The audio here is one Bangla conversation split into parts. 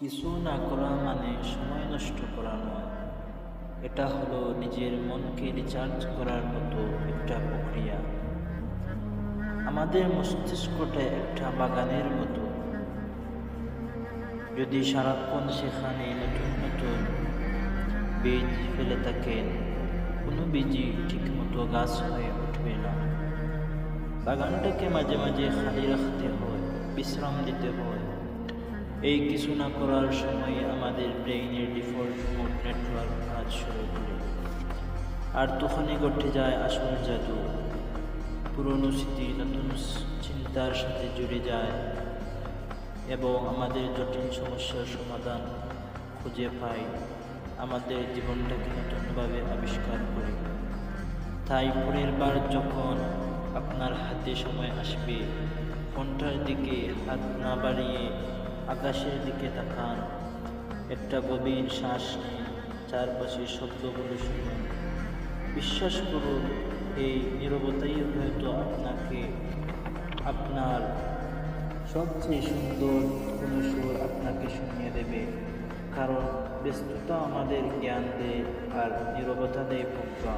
কিছু না করা মানে সময় নষ্ট করা নয়। এটা হলো নিজের মনকে রিচার্জ করার মতো একটা প্রক্রিয়া। আমাদের মস্তিষ্কটা একটা বাগানের মতো। যদি সারাক্ষণ সেখানে নতুন নতুন বীজ ফেলে থাকেন, কোনো বীজই ঠিকমতো গাছ হয়ে উঠবে না। বাগানটাকে মাঝে মাঝে খালি রাখতে হয়, বিশ্রাম দিতে হয়। এই কিছু না করার সময় আমাদের ব্রেইনের ডিফল্ট মোড নেটওয়ার্ক কাজ শুরু করে। আর তখনই ঘটে যায় আসল জাদু। পুরনো স্মৃতি নতুন চিন্তার সাথে জুড়ে যায় এবং আমাদের জটিল সমস্যার সমাধান খুঁজে পাই আমাদের জীবনটাকে নতুনভাবে আবিষ্কার করি। তাই পরের বার যখন আপনার হাতে সময় আসবে, ফোনটার দিকে হাত না বাড়িয়ে আকাশের দিকে তাকান। একটা গভীর শ্বাস নিন চারপাশের শব্দগুলো শুনুন। বিশ্বাস করুন, এই নীরবতাই হয়তো আপনাকে, আপনার সবচেয়ে সুন্দর কোনো সুর আপনাকে শুনিয়ে দেবে। কারণ ব্যস্ততা আমাদের জ্ঞান দেয় আর নীরবতা দেয় প্রজ্ঞা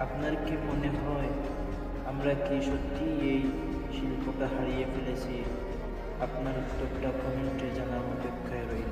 আপনার কি মনে হয়, আমরা কি সত্যি এই শিল্পটা হারিয়ে ফেলেছি? আপনার উত্তরটা কমেন্টে জানার অপেক্ষায় রইল।